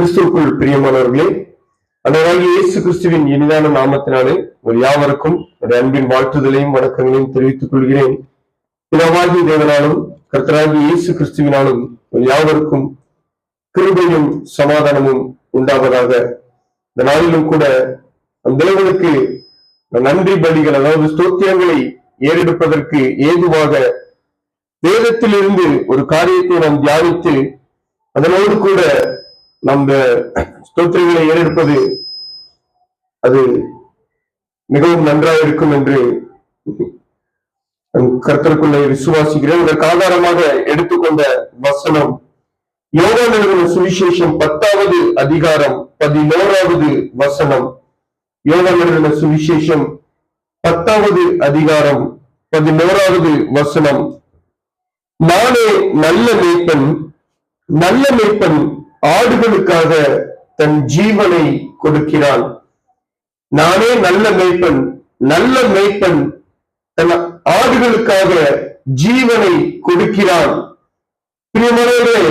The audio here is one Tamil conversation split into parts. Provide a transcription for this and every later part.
கிறிஸ்துவுக்குள் பிரியமானவர்களே அன்றைய இயேசு கிறிஸ்துவின் இனிதான நாமத்தினாலே ஒரு யாவருக்கும் ஒரு அன்பின் வாழ்த்துதலையும் வணக்கங்களையும் தெரிவித்துக் கொள்கிறேன். பிறவாகி தேவனாலும் கர்த்தராகி இயேசு கிறிஸ்துவினாலும் ஒரு யாவருக்கும் கிருபையும் சமாதானமும் உண்டாவதாக. இந்த நாளிலும் கூட நம் தேவனுக்கு நன்றி பலிகள் அதாவது ஸ்தோத்திரங்களை ஏறெடுப்பதற்கு ஏதுவாக வேதத்திலிருந்து ஒரு காரியத்தை நாம் தியானித்து அதனோடு கூட நம்ம ஸ்தோத்திரங்களை ஏறெடுப்பது அது மிகவும் நன்றாக இருக்கும் என்று கர்த்தருக்குள்ளே விசுவாசிக்கிறேன். இதற்கு ஆதாரமாக எடுத்துக்கொண்ட வசனம் யோகா நிறுவன சுவிசேஷம் பத்தாவது அதிகாரம் பதினோராவது வசனம். யோகா நிறுவன சுவிசேஷம் பத்தாவது அதிகாரம் பதினோராவது வசனம். நானே நல்ல மேய்ப்பன் நல்ல மேய்ப்பன் ஆடுகளுக்காக தன் ஜீவனை கொடுக்கிறான் நானே நல்ல மேய்ப்பன் நல்ல மேய்ப்பன் தன் ஆடுகளுக்காக ஜீவனை கொடுக்கிறான். பிரியமானவர்களே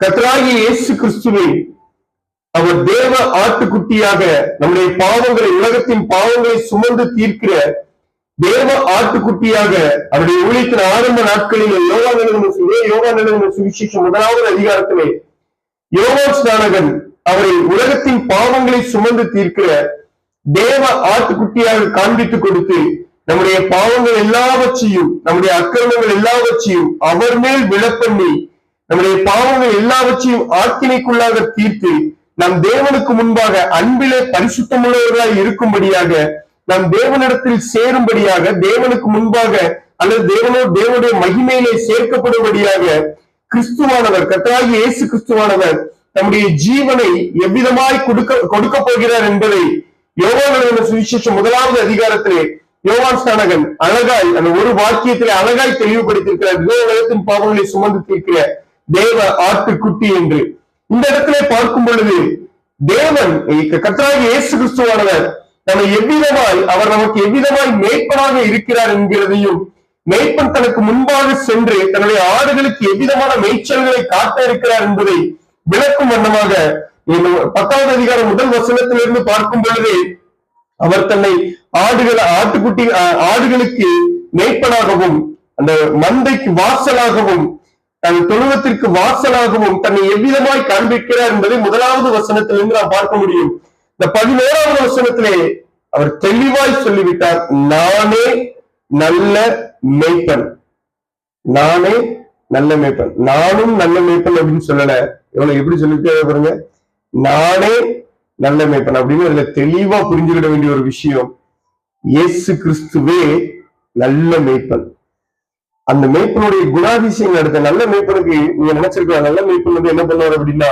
கத்ராகி இயேசு கிறிஸ்துவை அவர் தேவ ஆட்டுக்குட்டியாக நம்முடைய பாவங்களை உலகத்தின் பாவங்களை சுமந்து தீர்க்கிற தேவ ஆட்டுக்குட்டியாக அவருடைய ஊழியத்தின் ஆரம்ப நாட்களில் யோகா நிலைமை யோகா நிலைமை சுவிசேஷம் முதலாவது அதிகாரத்திலே யோகா ஸ்நானகன் அவரை உலகத்தின் பாவங்களை சுமந்து தீர்க்கிற தேவ ஆட்டுக்குட்டியாக காண்பித்துக் கொடுத்து நம்முடைய பாவங்கள் எல்லாவற்றையும் நம்முடைய அக்கிரமங்கள் எல்லாவற்றையும் அவர் மேல் விழப்பண்ணி நம்முடைய பாவங்கள் எல்லாவற்றையும் ஆக்கினைக்குள்ளாக தீர்த்து நம் தேவனுக்கு முன்பாக அன்பிலே பரிசுத்தமுள்ளவர்களாய் இருக்கும்படியாக நம் தேவனிடத்தில் சேரும்படியாக தேவனுக்கு முன்பாக அல்லது தேவனோ தேவனுடைய மகிமையிலே சேர்க்கப்படும்படியாக கிறிஸ்துவானவர் கத்தராகி இயேசு கிறிஸ்துவானவர் தம்முடைய ஜீவனை எவ்விதமாய் கொடுக்க கொடுக்க போகிறார் என்பதை யோகான சுவிசேஷம் முதலாவது அதிகாரத்திலே யோவான் ஸ்தானகன் அழகாய் அந்த ஒரு வாக்கியத்திலே அழகாய் தெளிவுபடுத்தியிருக்கிறார். இதோ உலகத்தின் பாவங்களை சுமந்து தீர்க்கிற தேவ ஆட்டுக்குட்டி என்று. இந்த இடத்திலே பார்க்கும் பொழுது தேவன் கத்தராகி இயேசு கிறிஸ்துவானவர் தன்னை எவ்விதமாய் அவர் நமக்கு எவ்விதமாய் மேய்ப்பனாக இருக்கிறார் என்கிறதையும் மேய்ப்பன் தனக்கு முன்பாக சென்று தன்னுடைய ஆடுகளுக்கு எவ்விதமான மேய்ச்சல்களை காட்ட இருக்கிறார் என்பதை விளக்கும் வண்ணமாக பத்தாவது அதிகாரம் முதல் வசனத்திலிருந்து பார்க்கும் பொழுது அவர் தன்னை ஆடுகள் ஆட்டுக்குட்டி ஆடுகளுக்கு மேய்ப்பனாகவும் அந்த மந்தைக்கு வாசலாகவும் தன் தொழுவத்திற்கு வாசலாகவும் தன்னை எவ்விதமாய் காண்பிக்கிறார் என்பதை முதலாவது வசனத்திலிருந்து நாம் பார்க்க முடியும். இந்த பதினோராவது வசனத்திலே அவர் தெளிவாய் சொல்லிவிட்டார் நானே நல்ல மேய்ப்பன். நானே நல்ல மேய்ப்பன். நானும் நல்ல மேய்ப்பன் அப்படின்னு சொல்லல. இவனை எப்படி சொல்லிட்டு பாருங்க? நானே நல்ல மேய்ப்பன் அப்படின்னு அதுல தெளிவா புரிஞ்சுக்கிட வேண்டிய ஒரு விஷயம் இயேசு கிறிஸ்துவே நல்ல மேய்ப்பன். அந்த மேய்ப்பனுடைய குணாதிசயங்கள் அடுத்த நல்ல மேய்ப்பனுக்கு நீங்க நினைச்சிருக்கலாம் நல்ல மேய்ப்பன் வந்து என்ன பண்ணுவார் அப்படின்னா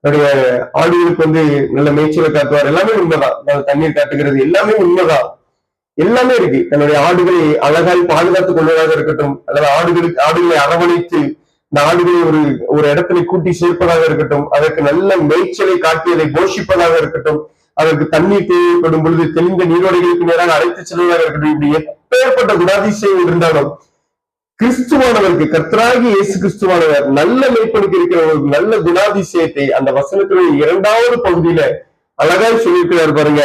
தன்னுடைய ஆடுகளுக்கு வந்து நல்ல மேய்ச்சலை காட்டுவார். எல்லாமே உண்மைதான். தண்ணீர் காட்டுகிறது எல்லாமே உண்மைதான். எல்லாமே இருக்கு. தன்னுடைய ஆடுகளை அழகாய் பாதுகாத்துக் கொள்வதாக இருக்கட்டும் அல்லது ஆடுகளுக்கு ஆடுகளை அரவணைத்து இந்த ஆடுகளை ஒரு ஒரு இடத்துல கூட்டி சேர்ப்பதாக இருக்கட்டும் அதற்கு நல்ல மேய்ச்சலை காட்டி அதை போஷிப்பதாக இருக்கட்டும் அதற்கு தண்ணீர் தேவைப்படும் பொழுது தெளிந்த நீரோடைகளுக்கு நேராக அழைத்து செல்வதாக இருக்கட்டும். இப்படி எப்பேற்பட்ட குணாதிசயம் இருந்தாலும் கிறிஸ்துவானவருக்கு கர்த்தராகி இயேசு கிறிஸ்துவானவர் நல்ல மேய்ப்பனுக்கு இருக்கிற ஒரு நல்ல குணாதிசயத்தை அந்த வசனத்தினுடைய இரண்டாவது பகுதியில அழகாய் சொல்லியிருக்கிறார் பாருங்க.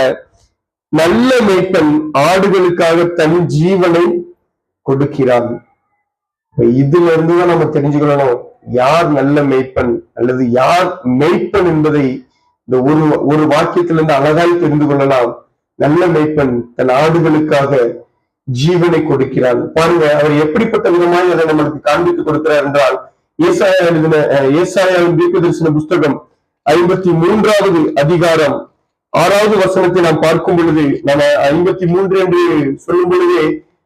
நல்ல மேய்ப்பன் ஆடுகளுக்காக தனி ஜீவனை கொடுக்கிறான். இதுல இருந்துதான் நம்ம தெரிஞ்சுக்கணும் யார் நல்ல மெய்ப்பன் அல்லது யார் மெய்ப்பன் என்பதை இந்த ஒரு ஒரு வாக்கியத்திலிருந்து அழகாய் தெரிந்து கொள்ளலாம். நல்ல மெய்ப்பன் தன் ஆடுகளுக்காக ஜீவனை கொடுக்கிறான். பாருங்க அவர் எப்படிப்பட்ட விதமாய் அதை நம்மளுக்கு காண்பித்து கொடுக்கிறார் என்றால் ஏசாயா எழுதின ஏசாயாவின் தீர்க்க தரிசன புஸ்தகம் ஐம்பத்தி மூன்றாவது அதிகாரம் ஆறாவது வசனத்தை நாம் பார்க்கும் பொழுது நம்ம ஐம்பத்தி மூன்று என்று சொல்லும் பொழுதே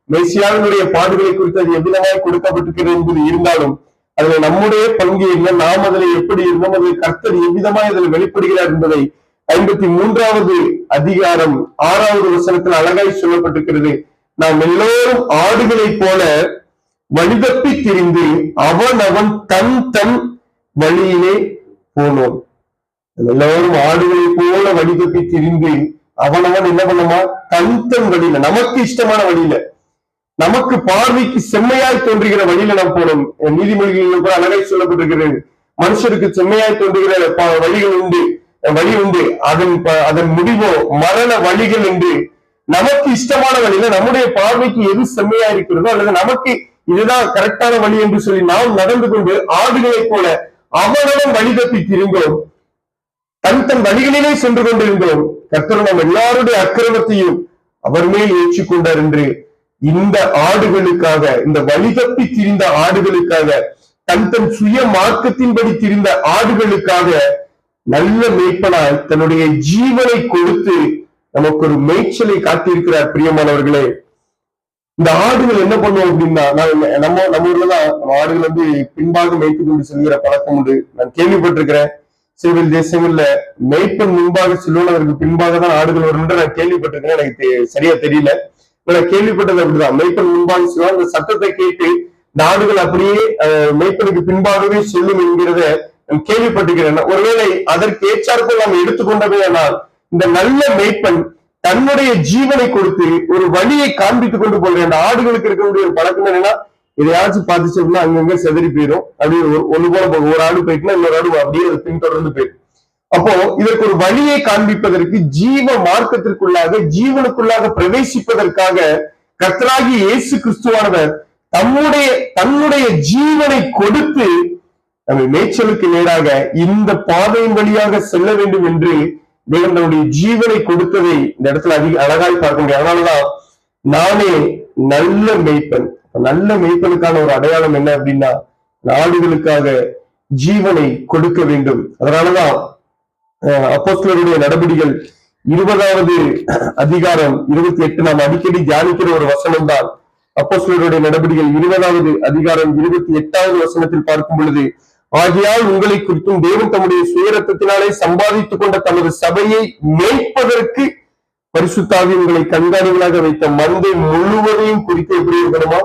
மெசியாவினுடைய பாடுகளை குறித்து அது எவ்விதமாய் கொடுக்கப்பட்டிருக்கிறது என்பது இருந்தாலும் அதுல நம்முடைய பங்கு என்ன நாம் அதில் எப்படி இருந்தோம் அதில் கர்த்தர் எவ்விதமாய் அதில் வெளிப்படுகிறார் என்பதை ஐம்பத்தி மூன்றாவது அதிகாரம் ஆறாவது வசனத்தில் அழகாய் சொல்லப்பட்டிருக்கிறது. நாம் எல்லோரும் ஆடுகளைப் போல வழிதப்பி திரிந்து அவன் அவன் தன் தன் வழியிலே போனோம். எல்லோரும் ஆடுகளை போல வழிதப்பி திரிந்து அவனவன் என்ன பண்ணுமா? தன் தன் வழியில நமக்கு இஷ்டமான வழியில நமக்கு பார்வைக்கு செம்மையாய் தோன்றுகிற வழியில நாம் போனோம். நீதிமொழிகளில் கூட அழகாய் சொல்லப்பட்டிருக்கிறது. மனுஷருக்கு செம்மையாய் தோன்றுகிற வழிகள் உண்டு. வழி உண்டு. அதன் அதன் முடிவோ மரண வழிகள் என்று நமக்கு இஷ்டமான வழியில நம்முடைய பார்வைக்கு எது செம்மையா இருக்கிறதோ அல்லது நமக்கு இதுதான் கரெக்டான வழி என்று சொல்லி நாம் நடந்து கொண்டு ஆடுகளைப் போல அவனவன் வழி தப்பி திரும்பும் தன் தன் வழிகளிலே சென்று கொண்டிருந்தோம். கர்த்தர் நம் எல்லாருடைய அக்கிரமத்தையும் அவர் மேல் ஏற்றுக்கொண்டார் என்று இந்த ஆடுகளுக்காக இந்த வழி தப்பி திரிந்த ஆடுகளுக்காக தன் தன் சுய மார்க்கத்தின்படி திரிந்த ஆடுகளுக்காக நல்ல மேய்ப்பனாய் தன்னுடைய ஜீவனை கொடுத்து நமக்கு ஒரு மேய்ச்சலை காத்திருக்கிறார் பிரியமானவர்களே. இந்த ஆடுகள் என்ன பண்ணுவோம் அப்படின்னா நான் நம்ம நம்ம ஊர்ல தான் நம்ம ஆடுகள் வந்து பின்பாக மேய்த்து கொண்டு செல்கிற பழக்கம் உண்டு. நான் கேள்விப்பட்டிருக்கிறேன். சிவில் தேசங்கள்ல மெய்ப்பன் முன்பாக செல்வன் அதற்கு பின்பாக தான் ஆடுகள் வரும் நான் கேள்விப்பட்டிருக்கேன் எனக்கு சரியா தெரியல. நான் கேள்விப்பட்டது அப்படிதான். மெய்ப்பன் முன்பாக செல்வன் அந்த சத்தத்தை கேட்டு நாடுகள் ஆடுகள் அப்படியே மெய்ப்பனுக்கு பின்பாகவே செல்லும் என்கிறத கேள்விப்பட்டிருக்கிறேன். ஒருவேளை அதற்கு ஏற்றாற்போல் நாம் எடுத்துக்கொண்டதே ஆனால் இந்த நல்ல மெய்ப்பன் தன்னுடைய ஜீவனை கொடுத்து ஒரு வழியை காண்பித்துக் கொண்டு போகிறேன் அந்த ஆடுகளுக்கு இருக்கக்கூடிய ஒரு பழக்கம் என்னன்னா எதையாச்சும் பார்த்துச்சு அப்படின்னா அங்கங்க செதறி போயிடும். அப்படி ஒரு- ஒண்ணு போல போகும். ஒரு ஆடு போயிட்டுனா இன்னொரு ஆடு அப்படியே அது பின்தொடர்ந்து போயிடும். அப்போ இதற்கு ஒரு வழியை காண்பிப்பதற்கு ஜீவ மார்க்கத்திற்குள்ளாக ஜீவனுக்குள்ளாக பிரவேசிப்பதற்காக கர்த்தராகி இயேசு கிறிஸ்துவானவர் தம்முடைய தன்னுடைய ஜீவனை கொடுத்து நம்ம மேய்ச்சலுக்கு நேராக இந்த பாதையின் வழியாக செல்ல வேண்டும் என்று தேவன் தன்னுடைய ஜீவனை கொடுத்ததை இந்த இடத்துல அதிக அழகாய் பார்க்க முடியும். அதனாலதான் நானே நல்ல மேய்ப்பன். நல்ல மெய்ப்பனுக்கான ஒரு அடையாளம் என்ன அப்படின்னா நாடுகளுக்காக ஜீவனை கொடுக்க வேண்டும். அதனாலதான் அஹ், அப்போஸ்தலருடைய நடபடிகள் இருபதாவது அதிகாரம் இருபத்தி எட்டு நாம் அடிக்கடி தியானிக்கிற ஒரு வசனம் தான் அப்போஸ்தலருடைய நடபடிகள் இருபதாவது அதிகாரம் இருபத்தி எட்டாவது வசனத்தில் பார்க்கும் பொழுது ஆகியால் உங்களை குறித்தும் தேவன் தம்முடைய சுயரத்தினாலே சம்பாதித்துக் கொண்ட தமது சபையை மேய்ப்பதற்கு பரிசுத்தாவி உங்களை கண்காணிகளாக வைத்த மந்தை முழுவதையும் குறித்து எப்படி இருக்கணுமா?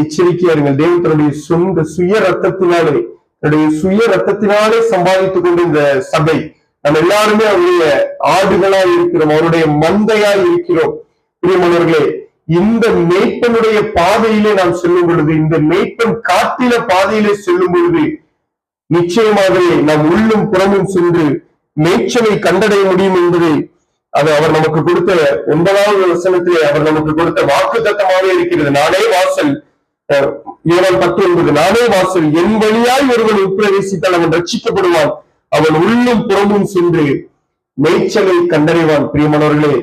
எச்சரிக்கையாருங்கள். தேவன் தன்னுடைய சொந்த சுய ரத்தத்தினாலே தன்னுடைய சுய ரத்தத்தினாலே சம்பாதித்துக் கொண்ட இந்த சபை நம்ம எல்லாருமே அவருடைய ஆடுகளா இருக்கிறோம் அவருடைய மந்தையா இருக்கிறோம். பிரியமானவர்களே இந்த மேய்ப்பனுடைய பாதையிலே நாம் செல்லும் பொழுது இந்த மேய்ப்பன் காட்டில பாதையிலே செல்லும் பொழுது நிச்சயமாகவே நாம் உள்ளும் புறமும் சென்று மேய்ச்சலை கண்டடைய முடியும் என்பதை அது அவர் நமக்கு கொடுத்த ஒன்பதாவது வசனத்திலே அவர் நமக்கு கொடுத்த வாக்கு தத்தமாக இருக்கிறது. நானே வாசல் அஹ், யோவான் பத்து நானே வாசல் என் வழியாய் ஒருவன் உட்பிரவேசித்தால் அவன் ரட்சிக்கப்படுவான். அவன் உள்ளும் புறமும் சென்று மேய்ச்சலை கண்டறிவான். பிரியமானவர்களே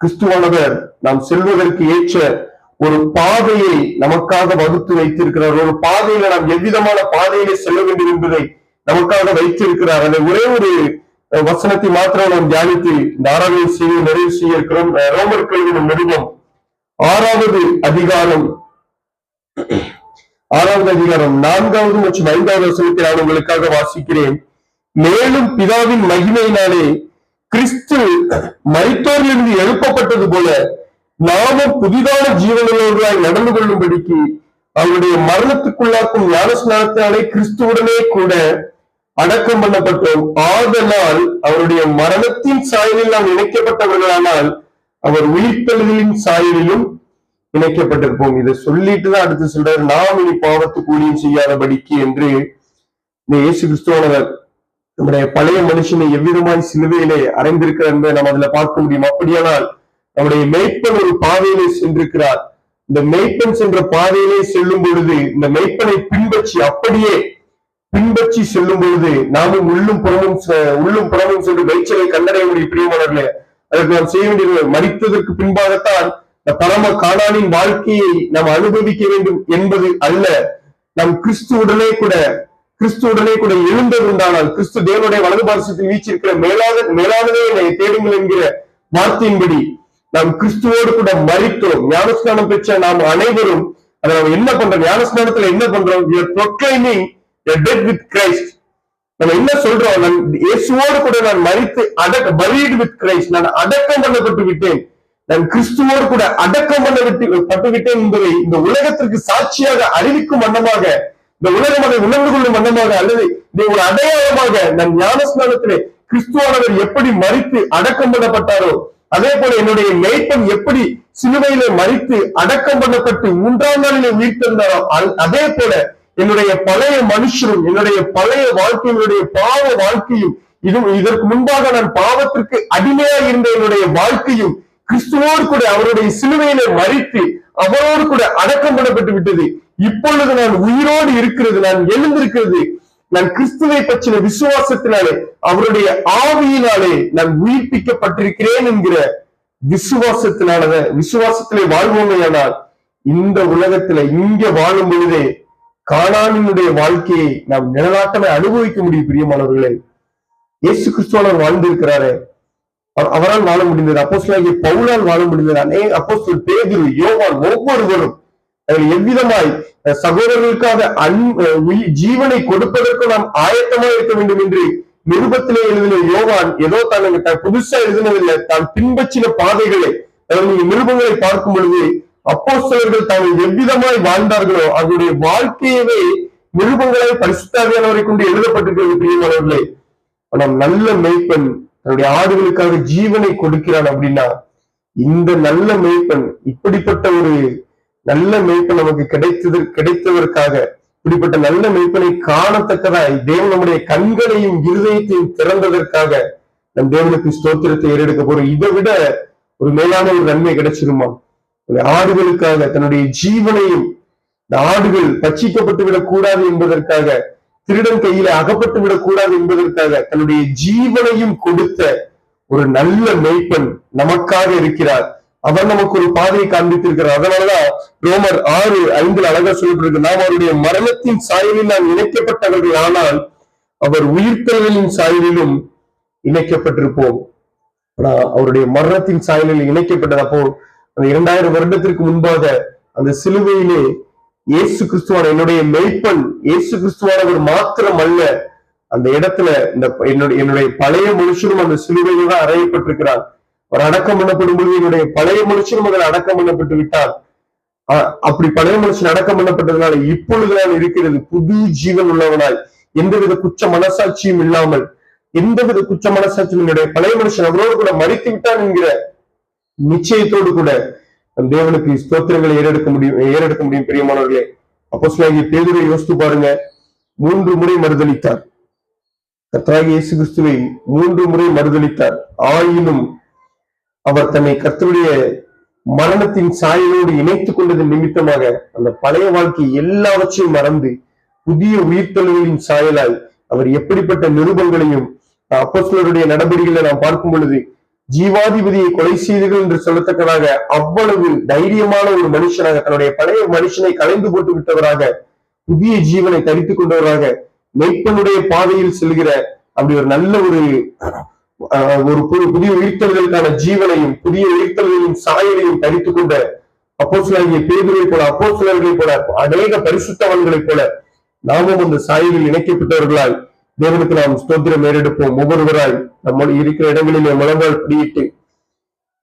கிறிஸ்துவானவர் நாம் செல்வதற்கு ஏற்ற ஒரு பாதையை நமக்காக வகுத்து வைத்திருக்கிறார். ஒரு பாதையில நாம் எவ்விதமான பாதையிலே செல்ல வேண்டும் என்பதை நமக்காக வைத்திருக்கிறார். அந்த ஒரே ஒரு வசனத்தை மாத்திரம் நாம் தியானித்து இந்த ஆறாவது செய்தி நிறைவு செய்ய இருக்கிறோம். அஹ், ரோமர் கல்வியின் நிறுவனம் ஆறாவது அதிகாரம் ஆறாவது அதிகாரம் நான்காவது மற்றும் ஐந்தாவது வசனத்தை நான் உங்களுக்காக வாசிக்கிறேன். மேலும் பிதாவின் மகிமையினாலே கிறிஸ்து மரித்தோரிலிருந்து எழுப்பப்பட்டது போல நாமும் புதிதான ஜீவனுள்ளவர்களாய் நடந்து கொள்ளும்படிக்கு அவருடைய மரணத்துக்குள்ளாக்கும் ஞானஸ்நானத்தினாலே கிறிஸ்துவுடனே கூட அடக்கம் பண்ணப்பட்டோம். ஆதலால் அவருடைய மரணத்தின் சாயலில் நாம் இணைக்கப்பட்டவர்களானால் அவர் உயிர்த்தெழுதலின் சாயலிலும் இணைக்கப்பட்டிருப்போம். இதை சொல்லிட்டு தான் அடுத்து சொல்றாரு நாம் இனி பாவத்து கூலியும் செய்யாதபடிக்கு என்று இந்த இயேசு கிறிஸ்துவானவர் நம்முடைய பழைய மனுஷனை எவ்விதமாய் சிலுவையிலே அறைந்திருக்கிறார் என்பதை நாம் அதுல பார்க்க முடியும். அப்படியானால் நம்முடைய மெய்ப்பன் ஒரு பாதையிலே சென்றிருக்கிறார். இந்த மெய்ப்பன் சென்ற பாதையிலே செல்லும் பொழுது இந்த மெய்ப்பனை பின்பற்றி அப்படியே பின்பற்றி செல்லும் பொழுது நாமும் உள்ளும் புறமும் செ- உள்ளும் புறமும் சென்று மேய்ச்சலை கண்டடைய முடியும் பிரியமானவர்களே. அதற்கு நாம் செய்ய வேண்டியது மறித்ததற்கு பின்பாகத்தான் பரம காணானின் வாழ்க்கையை நாம் அனுபவிக்க வேண்டும் என்பது அல்ல. நம் கிறிஸ்துவுடனே கூட கிறிஸ்துவுடனே கூட எழுந்தது உண்டானால் கிறிஸ்து தேவனுடைய வலது பாரசத்தில் வீச்சிருக்கிற மேலாத மேலானதே என்னை தேடுங்கள் என்கிற வார்த்தையின்படி நாம் கிறிஸ்துவோடு கூட மறித்தோம் ஞானஸ்நானம் பெற்ற நாம் அனைவரும் அதை நம்ம என்ன பண்றோம்? ஞானஸ்நானத்துல என்ன பண்றோம்? We are proclaiming a நம்ம என்ன சொல்றோம்? நான் இயேசுவோடு கூட நான் மறித்து அடக்க buried வித் கிரைஸ்ட் நான் அடக்கம் பண்ணப்பட்டு விட்டேன் நான் கிறிஸ்துவோடு கூட அடக்கம் பண்ண விட்டு என்பதை இந்த உலகத்திற்கு சாட்சியாக அறிவிக்கும் வண்ணமாக இந்த உலகம் அதை உணர்ந்து கொள்ளும் வண்ணமாக அல்லது இதை ஒரு அடையாளமாக நான் ஞானஸ்நானத்திலே கிறிஸ்துவானவர் எப்படி மறித்து அடக்கம் பண்ணப்பட்டாரோ அதே போல என்னுடைய மேய்ப்பன் எப்படி சிலுவையிலே மறித்து அடக்கம் பண்ணப்பட்டு மூன்றாம் நாளிலே உயிர்த்தெழுந்தாரோ அதே போல என்னுடைய பழைய மனுஷரும் என்னுடைய பழைய வாழ்க்கையும் என்னுடைய பாவ வாழ்க்கையும் இது இதற்கு முன்பாக நான் பாவத்திற்கு அடிமையா இருந்த என்னுடைய வாழ்க்கையும் கிறிஸ்துவோடு கூட அவருடைய சிலுவையிலே மறித்து அவரோடு கூட அடக்கம் பண்ணப்பட்டு விட்டது. இப்பொழுது நான் உயிரோடு இருக்கிறது நான் எழுந்திருக்கிறது நான் கிறிஸ்துவை பற்றின விசுவாசத்தினாலே அவருடைய ஆவியினாலே நான் உயிர்ப்பிக்கப்பட்டிருக்கிறேன் என்கிற விசுவாசத்தினால விசுவாசத்திலே வாழ்வோமையானால் இந்த உலகத்துல இங்க வாழும் பொழுதே காணானினுடைய வாழ்க்கையை நாம் நிலநாட்டமே அனுபவிக்க முடியும் பிரியமானவர்களே. இயேசு கிறிஸ்துவனர் வாழ்ந்திருக்கிறாரு. அவரால் வாழ முடிந்தது. அப்போஸ்லாகிய பவுலால் வாழ முடிந்தது. அநேக அப்போஸ்தல் பேதுரு யோவான் ஒவ்வொருவரும் அதில் எவ்விதமாய் சகோதரர்களுக்காக அன் ஜீவனை கொடுப்பதற்கு நாம் ஆயத்தமாக இருக்க வேண்டும் என்று நிருபத்திலே எழுதின யோவான் ஏதோ தான் தான் புதுசா எழுதினதில்லை தான் பின்பற்றின பாதைகளை அதாவது நீங்க நிருபங்களை பார்க்கும் பொழுது அப்போஸ்தலர்கள் தாங்கள் எவ்விதமாய் வாழ்ந்தார்களோ அவருடைய வாழ்க்கையவே நிருபங்களை பரிசுத்தாவியானவரை கொண்டு எழுதப்பட்டிருக்கிறது பிரியமானவர்களே. ஆனால் நல்ல மெய்ப்பெண் தன்னுடைய ஆடுகளுக்காக ஜீவனை கொடுக்கிறான் அப்படின்னா இந்த நல்ல மெய்ப்பன் இப்படிப்பட்ட ஒரு நல்ல மெய்ப்பன் நமக்கு கிடைத்தது கிடைத்ததற்காக இப்படிப்பட்ட நல்ல மெய்ப்பனை காணத்தக்கதாய் தேவன் நம்முடைய கண்களையும் இருதயத்தையும் திறந்ததற்காக நம் தேவனுக்கு ஸ்தோத்திரத்தை ஏறெடுக்க போறோம். இதை விட ஒரு மேலான ஒரு நன்மை கிடைச்சிருமா? ஆடுகளுக்காக தன்னுடைய ஜீவனையும் இந்த ஆடுகள் பச்சிக்கப்பட்டு விடக்கூடாது என்பதற்காக திருடன் கையில அகப்பட்டு விடக்கூடாது என்பதற்காக தன்னுடைய ஜீவனையும் கொடுத்த ஒரு நல்ல மெய்ப்பன் நமக்காக இருக்கிறார். அவர் நமக்கு ஒரு பாதையை காண்பித்திருக்கிறார். அதனாலதான் ரோமர் ஆறு ஐந்தில் அழகா சொல்லப்பட்டிருக்கு நாம் அவருடைய மரணத்தின் சாயலில் நாம் இணைக்கப்பட்டவர்கள் ஆனால் அவர் உயிர்த்தல்களின் சாயலிலும் இணைக்கப்பட்டிருப்போம். ஆனா அவருடைய மரணத்தின் சாயலில் இணைக்கப்பட்டது. அப்போ அந்த இரண்டாயிரம் வருடத்திற்கு முன்பாக அந்த சிலுவையிலே இயேசு கிறிஸ்துவான என்னுடைய மெய்ப்பன் இயேசு கிறிஸ்துவானவர் மாத்திரம் அல்ல. அந்த இடத்துல இந்த என்னுடைய என்னுடைய பழைய மனுஷனும் அந்த சிலுவையில தான் அறையப்பட்டிருக்கிறார். அவர் அடக்கம் பண்ணப்படும் பொழுது என்னுடைய பழைய மனுஷனும் அதில் அடக்கம் பண்ணப்பட்டு விட்டார். அப்படி பழைய மனுஷன் அடக்கம் பண்ணப்பட்டதுனால இப்பொழுது நான் இருக்கிறது புது ஜீவன் உள்ளவனாய். எந்தவித குச்ச மனசாட்சியும் இல்லாமல் எந்தவித குச்ச மனசாட்சியும் என்னுடைய பழைய மனுஷன் அவரோடு கூட மறித்து விட்டான் என்கிற நிச்சயத்தோடு கூட நம் தேவனுக்கு ஸ்தோத்திரங்களை ஏறெடுக்க முடியும் ஏறெடுக்க முடியும் பிரியமானவர்களே. அப்போ சில பேதுரை யோசித்து பாருங்க. மூன்று முறை மறுதளித்தார் கர்த்தராகிய இயேசு கிறிஸ்துவை மூன்று முறை மறுதளித்தார் ஆயினும் அவர் தன்னை கர்த்தருடைய மரணத்தின் சாயலோடு இணைத்துக் கொண்டது நிமித்தமாக அந்த பழைய வாழ்க்கை எல்லாவற்றையும் மறந்து புதிய உயிர்த்தெழுதலின் சாயலாய் அவர் எப்படிப்பட்ட நிருபங்களையும் அப்போஸ்தலருடைய நடவடிக்கைகளை நாம் பார்க்கும் பொழுது ஜீவாதிபதியை கொலை செய்தீர்கள் என்று சொல்லத்தக்கதாக அவ்வளவு தைரியமான ஒரு மனுஷனாக தன்னுடைய பழைய மனுஷனை கலைந்து போட்டு விட்டவராக புதிய ஜீவனை தரித்துக் கொண்டவராக மெய்ப்பனுடைய பாதையில் செல்கிற அப்படி ஒரு நல்ல ஒரு ஆஹ், ஒரு புதிய உயிர்த்தல்களுக்கான ஜீவனையும் புதிய உயிர்த்தல்களையும் சாயலையும் தரித்துக் கொண்ட அப்போசிலாகிய பேதுரை போல அப்போஸ்தலர்களை போல அநேக பரிசுத்தவன்களைப் போல நாமும் அந்த சாயலில் இணைக்கப்பட்டவர்களால் தேவனுக்கு நாம் ஸ்தோத்திரம் ஏறெடுப்போம் ஒவ்வொருவராய் நம்ம இருக்கிற இடங்களிலே முழங்கால் பிடியிட்டு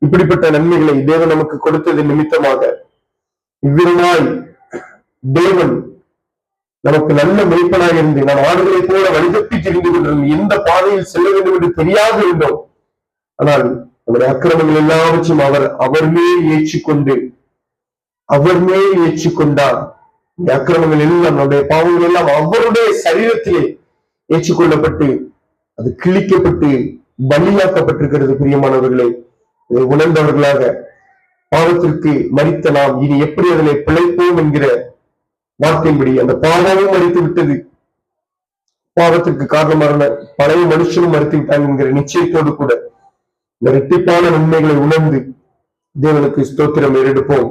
இப்படிப்பட்ட நன்மைகளை தேவன் நமக்கு கொடுத்தது நிமித்தமாக இவ்விதமாய் தேவன் நமக்கு நல்ல மெய்ப்பனாக இருந்து நாம் ஆடுகளை போல வழிதப்பி தெரிந்து கொண்டிருந்தோம் எந்த பாதையில் செல்ல வேண்டும் என்று தெரியாது இருந்தோம் ஆனால் அவருடைய அக்கிரமங்கள் எல்லாவற்றையும் அவர் அவர் மேல் ஏற்றுக்கொண்டு அவர் மேல் ஏற்றுக்கொண்டார். இந்த அக்கிரமங்கள் எல்லாம் நம்முடைய பாவங்கள் எல்லாம் அவருடைய சரீரத்திலே ஏற்றுக்கொள்ளப்பட்டு அது கிழிக்கப்பட்டு பலியாக்கப்பட்டிருக்கிறது பிரியமானவர்களே. உணர்ந்தவர்களாக பாவத்திற்கு மறித்த நாம் இனி எப்படி அதனை பிழைப்போம் என்கிற வார்த்தையின்படி அந்த பாவமும் மறித்து விட்டது. பாவத்திற்கு காரணமான பழைய மனுஷனும் மறித்து விட்டாங்க என்கிற நிச்சயத்தோடு கூட இந்த இரட்டிப்பான நன்மைகளை உணர்ந்து தேவனுக்கு ஸ்தோத்திரம் ஏறெடுப்போம்.